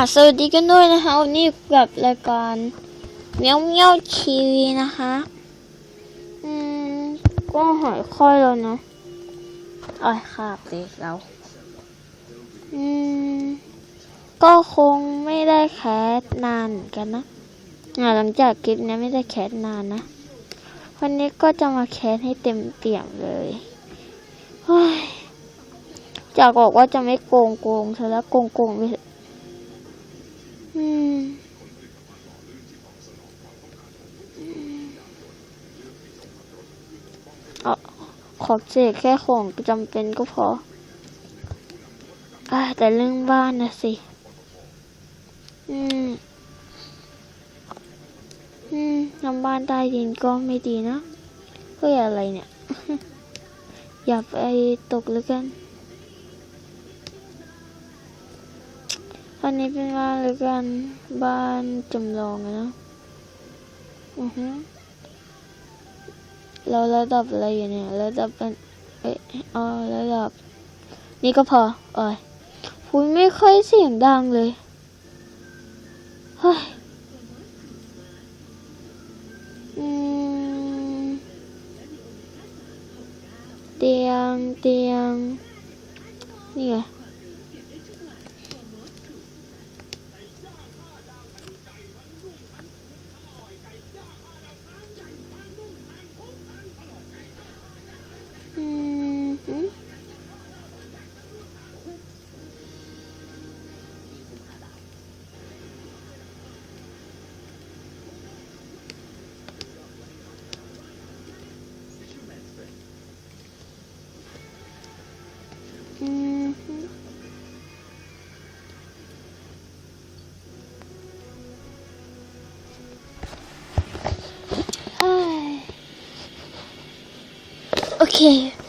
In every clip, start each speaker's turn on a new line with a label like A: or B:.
A: สวัสดีกันด้วยนะคะวันนี้อยู่กับรายการเมียวเมียวทีวีนะคะ อืมก็หายค่อยแล้วเนาะเอ้ยครับเด็กแล้วอืม ก็คงไม่ได้แคสนานเหมือนกันนะอ่าหลังจากคลิปนี้ไม่ได้แคสนานนะวันนี้ก็จะมาแคสให้เต็มเปี่ยมเลยเฮ้ยจากบอกว่าจะไม่โกงโกงเธอแล้วโกงโกงไปเถอะ อืมเอาข อเจกแค่ของจำเป็นก็พออแต่เรื่องบ้านนะสิ อืม อืมทำบ้านใต้ดินก็ไม่ดีนะเฮ้ยอะไรเนี่ย อย่าไปตกเลยกันอันนี้เป็นบ้านหรือกัน บ้านจำลองนะ อือฮึ เราระดับอะไรอยู่เนี่ยระดับเป็นเอ้ยอ๋อระดับ นี่ก็พอเอ้ยคุยไม่ค่อยเสียงดังเลยเฮ้ยอืมเตียงเตียงนี่ไง โ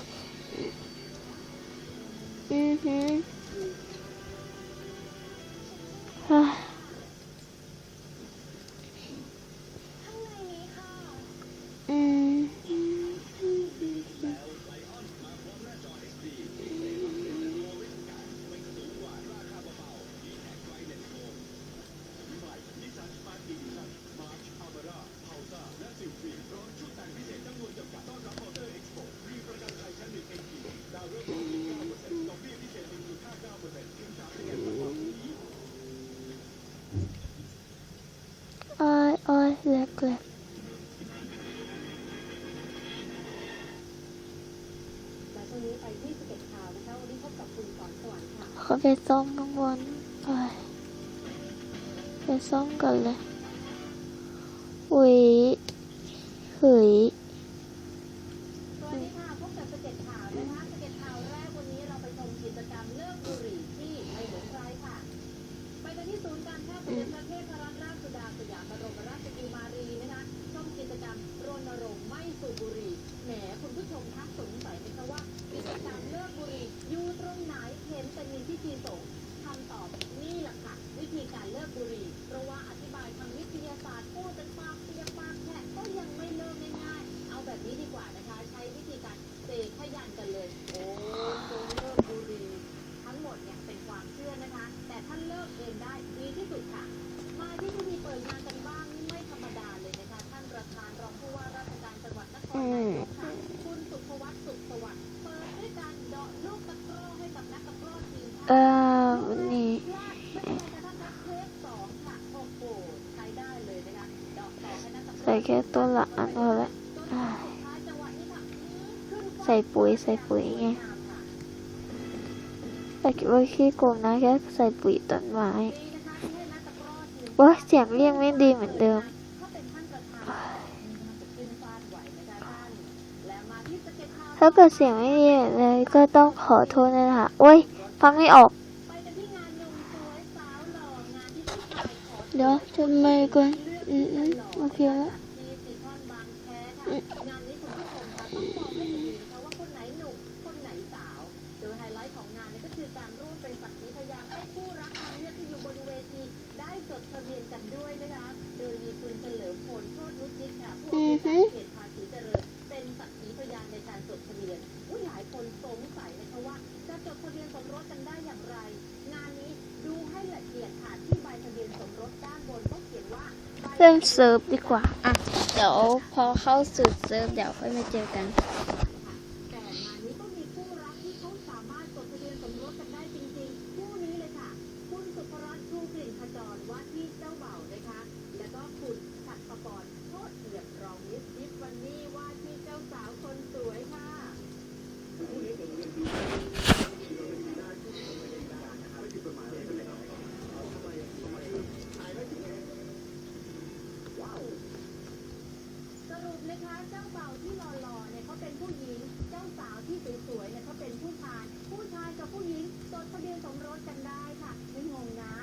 A: อ้อยอ้อยเล็กเล็ก
B: และช่วงนี้ไปที่สเก็ตข่าวนะคะวันนี้พบกับคุณสอนสวรรค์ค่ะ
A: เขาไปซ่อมข้างบนไปไปซ่อมกันเลยอุ้ยเฮ้ย
B: รงไหนเป็นแต่มีพิธีสงคำตอบนี่แหละค่ะวิธีการเลิกบุหรี่เพราะว่าอธิบายทางวิทยาศาสตร์พูดเป็นปากเปียกปากแฉะก็ยังไม่เลิกง่ายๆ เอาแบบนี้ดีกว่านะคะ ใช้วิธีการเสกขยันกันเลย โอ้จงเลิกบุหรี่ทั้งหมดเนี่ยเป็นความเชื่อนะคะ แต่ถ้าเลิกเองได้ดีที่สุดค่ะ มาที่พิธีเปิดงานกันบ้างไม่ธรรมดาเลยนะคะ ท่านประธานรองผู้ว่าราชการจังหวัดนครนายกค่ะคุณสุภวัฒน์สุขสวัสดิ์เปิดด้วยการเดาะลูกตะกร้อให้กับนักตะกร้อทีมชาติ
A: เออวันนี้ ใส่ แค่ตัวละอันพอละใส่ปุ๋ยใส่ปุ๋ยไงแต่คิดว่าขี้โกงนะแค่ใส่ปุ๋ยต้นไม้ว่าเสียงเรียกไม่ดีเหมือนเดิมถ้าเกิดเสียงไม่ดีเลยก็ต้องขอโทษนะคะโอ้ยฟังไม่ออกเดี๋ยวทำไมก่อนอืมโอเคแล้ว
B: งานนี้คุณผู้ชมคะต้องมองให้ดีนะคะว่าคนไหนหนุ่มคนไหนสาวโดยไฮไลท์ของงานนี่ยก็คือการร่วมเป็นสักขีพยานให้คู่รักทางเลือกที่อยู่บนเวทีได้จดทะเบียนกันด้วยนะคะโดยมีคุณเฉลิมพลโชตินุชิตค่ะผู้อำนวยการเขตภาษีเจริญเป็นสักขีพยานในการจดทะเบียนอุ้ยหลายคนสงสัยนะคะว่าจะจดทะเบียนสมรสกันได้อย่างไร งานนี้ดูให้ละเอียดค่ะที่ใบ
A: เริ่มเซิร์ฟดีกว่าอะ ดี๋ยวพอเข้าสู่เซิร์ฟเดี๋ยวค่อยมาเจอกัน
B: แต่งานนี้ก็มีคู่รักที่เขาสามารถจดทะเบียนสมรสกันได้จริงๆ คู่นี้เลยค่ะ คุณสุภรัตน์ชูกลิ่นขจรว่าที่เจ้าบ่าวนะคะ แล้วก็คุณฉัตรประกรณ์โคตรเอียบรองมิสยิปวันนี้ว่าที่เจ้าสาวคนสวยค่ะ สรุปนะคะเจ้าบ่าวที่หล่อๆเนี่ยเขาเป็นผู้หญิง เจ้าสาวที่สวยๆเนี่ยเขาเป็นผู้ชาย ผู้ชายกับผู้หญิงจดทะเบียนสมรสกันได้ค่ะ ไม่งงนะ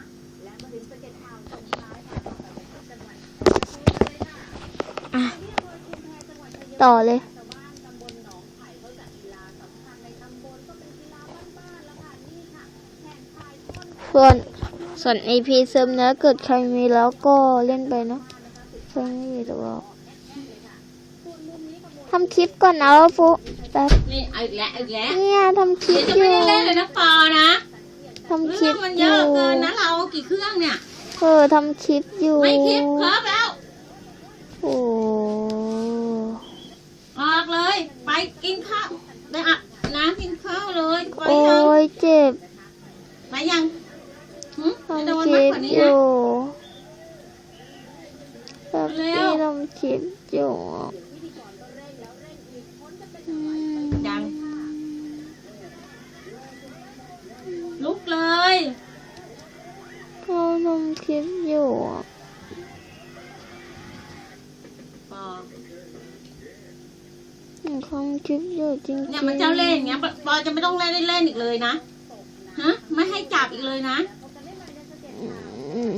B: และมาถึงสเก็ตข่าวส่งท้ายค่ะต่อไปเป็นจังหวัดชัยภูมิเลยค่ะ
A: อะ
B: ที่อำเภอชุมแพจังหวัดชัยภูมิ
A: ต่อเลย
B: ชาวบ้านตำบลหนองไผ่เขา จัดกีฬาสำคัญในตำบลก็เป็นกีฬาบ้านๆแล้วค่ะนี่ค่ะแข่งชายท่อน
A: ส่วนส่วน AP เซิร์ฟเนื้อเกิดใครมีแล้วก็เล่นไปเนาะใช่ไม่มีหรือว่า
B: ส่วนมุมนี้ขโมย
A: ทำคลิปก่อนนะฟุแป๊บ
C: นี่เอาอีกแล้วเอาอีกแล้ว
A: เนี่ยทำคลิ
C: เดี๋
A: ป
C: ยวจะ
A: อ
C: ไม่
A: ยู่
C: ได้เล่นเลยนะปอนะ
A: ทำคลิ
C: เรื่อ
A: ป
C: งมัน
A: อ
C: เย
A: ยู่
C: อะเกินนะเรากี่เครื่องเนี่ย
A: เออทำคลิปอยู่
C: ไม่คลิปครบแล้ว
A: โอ้
C: ออก เลย ไปกินข้าวไปอาบน้ำกินข้าวเลยไป
A: โอ้
C: ยัง
A: ยเจ็บ
C: ไปยังหึไปโด
A: ทำ
C: น
A: ค
C: มาก
A: ลิป
C: กว่านี้
A: อ
C: นะ
A: ยู่แบบ
C: เร็
A: ที่
C: ว
A: ทำคลิปอยู่อืม
C: ยังลุกเลย
A: เขาทำคลิปอยู่อะ
C: ปอ
A: ทำคลิปอยู่จริงๆ
C: เนี่ยมันจะเล่นอย่างเงี้ยปปอจะไม่ต้องเล่นเล่นอีกเลยนะฮะไม่ให้จับอีกเลยนะ
A: อืม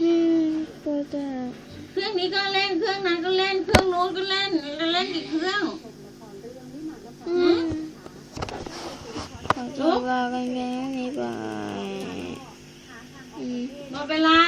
A: อืมก็ได้
C: เครื่องนี้ก็เล่นเครื่องนั้นก็เล่นเครื่องโน้นก็เล่นเล่นอีกเครื่อง
A: อืมขอตัวลากันไปเท่านี้ไปอืม
C: หมดเวลา